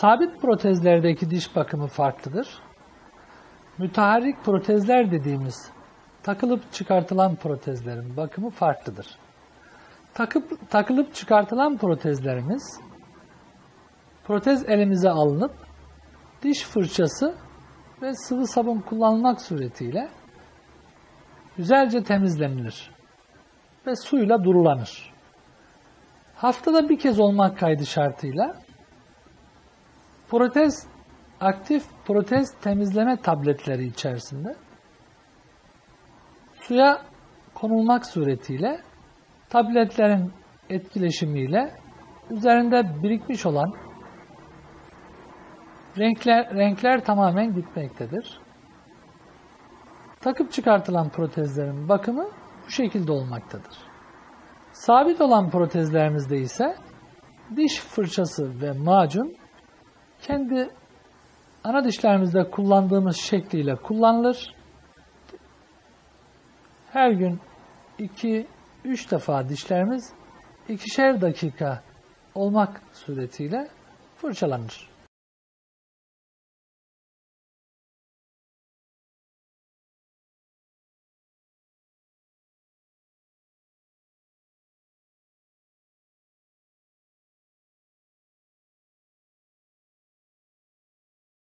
Sabit protezlerdeki diş bakımı farklıdır. Müteharrik protezler dediğimiz takılıp çıkartılan protezlerin bakımı farklıdır. Takıp, takılıp çıkartılan protezlerimiz protez elimize alınıp diş fırçası ve sıvı sabun kullanılmak suretiyle güzelce temizlenilir ve suyla durulanır. Haftada bir kez olmak kaydı şartıyla protez aktif protez temizleme tabletleri içerisinde suya konulmak suretiyle tabletlerin etkileşimiyle üzerinde birikmiş olan renkler renkler tamamen gitmektedir. Takıp çıkartılan protezlerin bakımı bu şekilde olmaktadır. Sabit olan protezlerimizde ise diş fırçası ve macun kendi ana dişlerimizde kullandığımız şekliyle kullanılır. Her gün 2-3 defa dişlerimiz ikişer dakika olmak suretiyle fırçalanır.